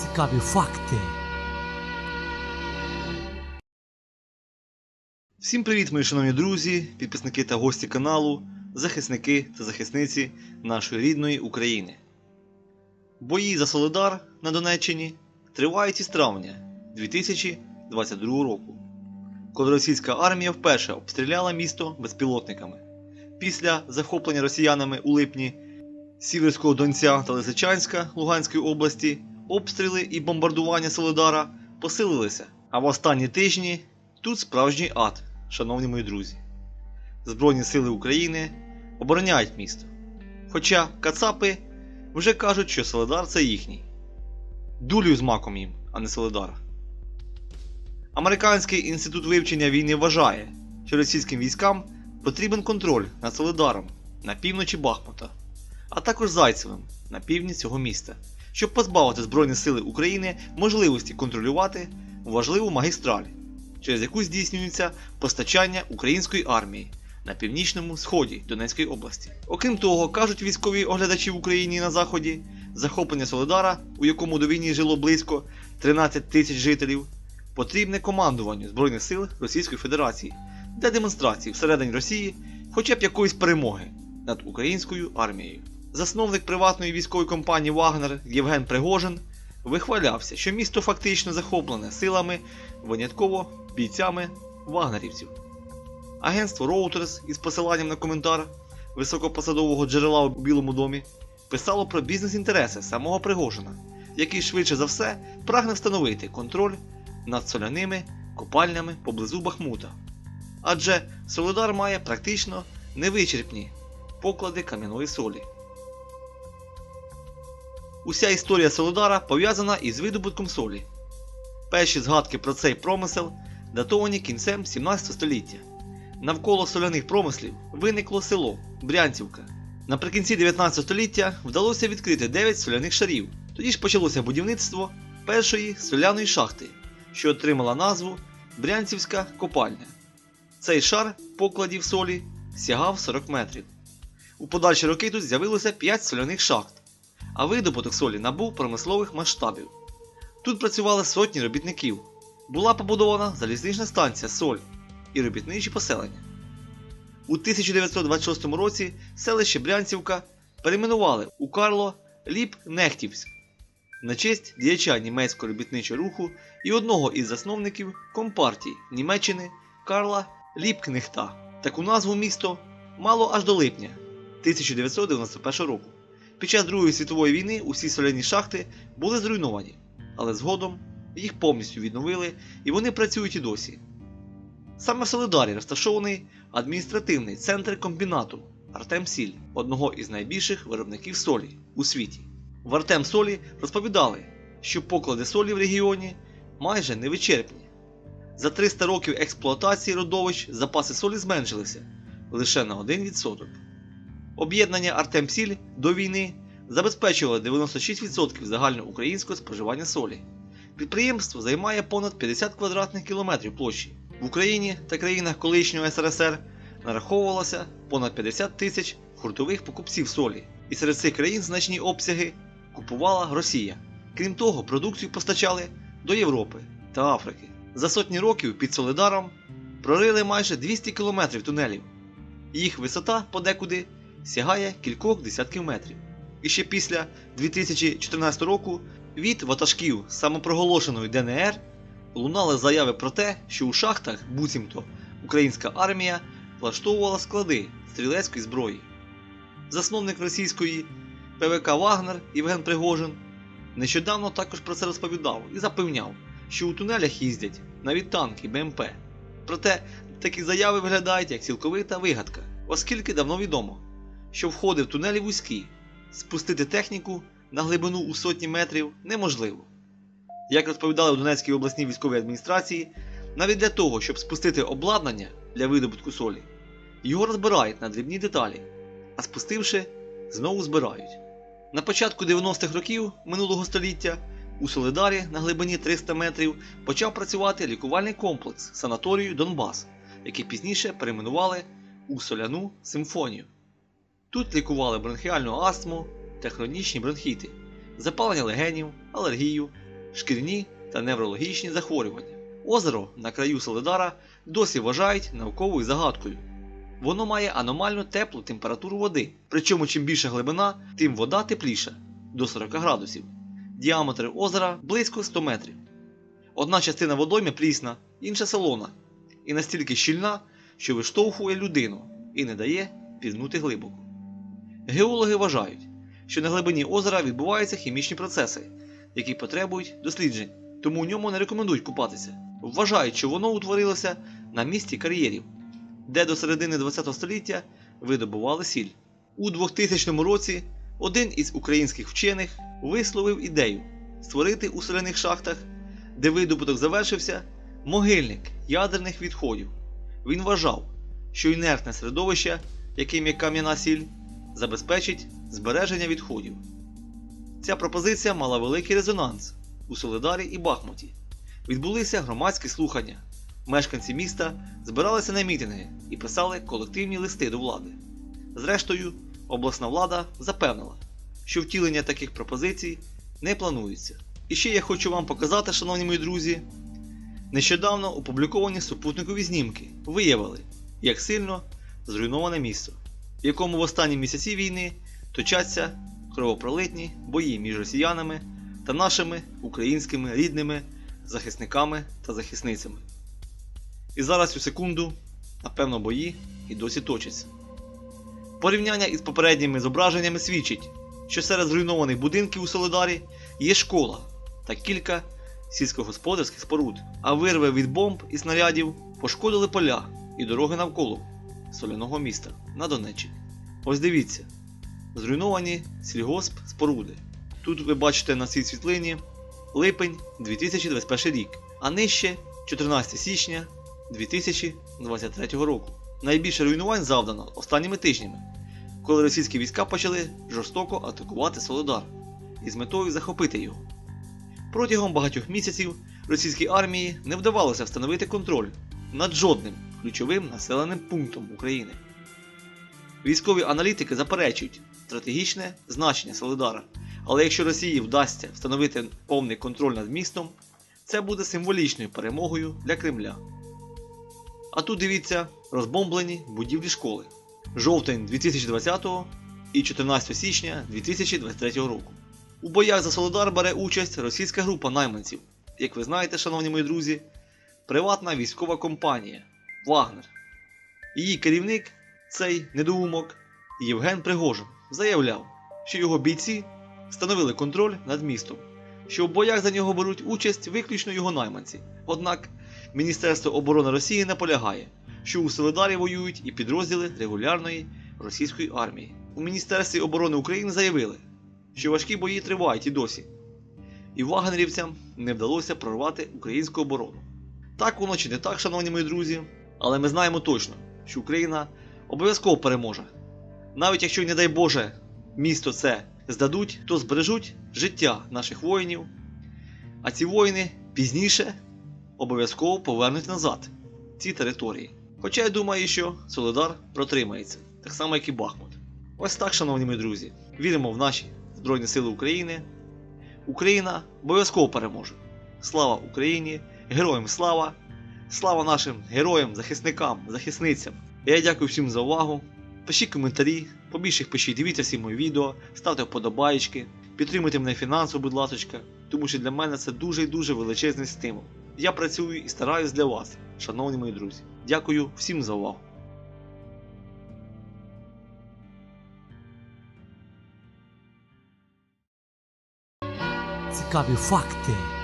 Цікаві факти. Всім привіт, мої шановні друзі, підписники та гості каналу, захисники та захисниці нашої рідної України. Бої за Солидар на Донеччині тривають із травня 2022 року, коли російська армія вперше обстріляла місто безпілотниками. Після захоплення росіянами у липні Сіверського Донця та Лисичанська Луганської області обстріли і бомбардування Солидара посилилися, а в останні тижні тут справжній ад, шановні мої друзі. Збройні сили України обороняють місто. Хоча Кацапи вже кажуть, що Солидар це їхній. Дулю з маком їм, а не Солидар. Американський інститут вивчення війни вважає, що російським військам потрібен контроль над Солидаром на півночі Бахмута, а також Зайцевим на півдні цього міста, щоб позбавити Збройні Сили України можливості контролювати важливу магістраль, через яку здійснюється постачання української армії на північному сході Донецької області. Окрім того, кажуть військові оглядачі в Україні на Заході, захоплення Солидара, у якому до війни жило близько 13 тисяч жителів, потрібне командуванню Збройних сил Російської Федерації для демонстрації всередині Росії хоча б якоїсь перемоги над українською армією. Засновник приватної військової компанії Вагнер Євген Пригожин вихвалявся, що місто фактично захоплене силами винятково бійцями вагнерівців. Агентство Reuters із посиланням на коментар високопосадового джерела у Білому домі писало про бізнес-інтереси самого Пригожина, який швидше за все прагне встановити контроль над соляними копальнями поблизу Бахмута. Адже Солидар має практично невичерпні поклади кам'яної солі. Уся історія Солидара пов'язана із видобутком солі. Перші згадки про цей промисел датовані кінцем 17 століття. Навколо соляних промислів виникло село Брянцівка. Наприкінці 19 століття вдалося відкрити 9 соляних шарів. Тоді ж почалося будівництво першої соляної шахти, що отримала назву Брянцівська копальня. Цей шар покладів солі сягав 40 метрів. У подальші роки тут з'явилося 5 соляних шахт, а видобуток солі набув промислових масштабів. Тут працювали сотні робітників. Була побудована залізнична станція Соль і робітничі поселення. У 1926 році селище Брянцівка перейменували у Карло Ліп-Нехтівськ на честь діяча німецького робітничого руху і одного із засновників Компартії Німеччини Карла Ліпкнехта. Таку назву місто мало аж до липня 1991 року. Під час Другої світової війни усі соляні шахти були зруйновані, але згодом їх повністю відновили і вони працюють і досі. Саме в Солидарі розташований адміністративний центр комбінату Артемсіль, одного із найбільших виробників солі у світі. В Артемсолі розповідали, що поклади солі в регіоні майже невичерпні. За 300 років експлуатації родовищ запаси солі зменшилися лише на 1%. Об'єднання Артемсіль до війни забезпечувало 96% загальноукраїнського споживання солі. Підприємство займає понад 50 квадратних кілометрів площі. В Україні та країнах колишнього СРСР нараховувалося понад 50 тисяч хуртових покупців солі, і серед цих країн значні обсяги купувала Росія. Крім того, продукцію постачали до Європи та Африки. За сотні років під Солидаром прорили майже 200 кілометрів тунелів. Їх висота подекуди сягає кількох десятків метрів. І ще після 2014 року від ватажків самопроголошеної ДНР лунали заяви про те, що у шахтах буцімто українська армія влаштовувала склади стрілецької зброї. Засновник російської ПВК Вагнер Євген Пригожин нещодавно також про це розповідав і запевняв, що у тунелях їздять навіть танки БМП. Проте такі заяви виглядають як цілковита вигадка, оскільки давно відомо, що входи в тунелі вузькі, спустити техніку на глибину у сотні метрів неможливо. Як розповідали в Донецькій обласній військовій адміністрації, навіть для того, щоб спустити обладнання для видобутку солі, його розбирають на дрібні деталі, а спустивши, знову збирають. На початку 90-х років минулого століття у Солидарі на глибині 300 метрів почав працювати лікувальний комплекс санаторію Донбас, який пізніше перейменували у Соляну симфонію. Тут лікували бронхіальну астму та хронічні бронхіти, запалення легенів, алергію, шкірні та неврологічні захворювання. Озеро на краю Соледара досі вважають науковою загадкою. Воно має аномально теплу температуру води, причому чим більша глибина, тим вода тепліша до 40 градусів. Діаметр озера близько 100 метрів. Одна частина водойми прісна, інша солона, і настільки щільна, що виштовхує людину і не дає пірнути глибоко. Геологи вважають, що на глибині озера відбуваються хімічні процеси, які потребують досліджень, тому у ньому не рекомендують купатися. Вважають, що воно утворилося на місці кар'єрів, де до середини ХХ століття видобували сіль. У 2000 році один із українських вчених висловив ідею створити у соляних шахтах, де видобуток завершився, могильник ядерних відходів. Він вважав, що інертне середовище, яким є кам'яна сіль, забезпечить збереження відходів. Ця пропозиція мала великий резонанс у Солидарі і Бахмуті. Відбулися громадські слухання. Мешканці міста збиралися на мітинги і писали колективні листи до влади. Зрештою, обласна влада запевнила, що втілення таких пропозицій не планується. І ще я хочу вам показати, шановні мої друзі, нещодавно опубліковані супутникові знімки виявили, як сильно зруйноване місто, в якому в останні місяці війни точаться кровопролитні бої між росіянами та нашими українськими рідними захисниками та захисницями. І зараз у секунду, напевно, бої і досі точаться. Порівняння із попередніми зображеннями свідчить, що серед зруйнованих будинків у Солидарі є школа та кілька сільськогосподарських споруд, а вирви від бомб і снарядів пошкодили поля і дороги навколо соляного міста на Донеччині. Ось дивіться, зруйновані сільгосп споруди. Тут ви бачите на цій світлині липень 2021 рік, а нижче 14 січня 2023 року. Найбільше руйнувань завдано останніми тижнями, коли російські війська почали жорстоко атакувати Солодар із метою захопити його. Протягом багатьох місяців російській армії не вдавалося встановити контроль над жодним ключовим населеним пунктом України. Військові аналітики заперечують стратегічне значення Солидара, але якщо Росії вдасться встановити повний контроль над містом, це буде символічною перемогою для Кремля. А тут дивіться розбомблені будівлі школи жовтень 2020 і 14 січня 2023 року. У боях за Солодар бере участь російська група найманців. Як ви знаєте, шановні мої друзі, приватна військова компанія Вагнер. Її керівник, цей недоумок Євген Пригожин, заявляв, що його бійці встановили контроль над містом, що в боях за нього беруть участь виключно його найманці. Однак Міністерство оборони Росії наполягає, що у Солидарі воюють і підрозділи регулярної російської армії. У Міністерстві оборони України заявили, що важкі бої тривають і досі, і вагнерівцям не вдалося прорвати українську оборону. Так воно чи не так, шановні мої друзі, але ми знаємо точно, що Україна обов'язково переможе. Навіть якщо, не дай Боже, місто це здадуть, то збережуть життя наших воїнів, а ці воїни пізніше обов'язково повернуть назад ці території. Хоча я думаю, що Солидар протримається, так само як і Бахмут. Ось так, шановні мої друзі, віримо в наші Збройні Сили України. Україна обов'язково переможе. Слава Україні! Героям слава! Слава нашим героям, захисникам, захисницям! Я дякую всім за увагу. Пишіть коментарі, побільше їх пишіть, дивіться всі мої відео, ставте вподобайки, підтримуйте мене фінансово, будь ласка, тому що для мене це дуже і дуже величезний стимул. Я працюю і стараюсь для вас, шановні мої друзі. Дякую всім за увагу. Цікаві факти.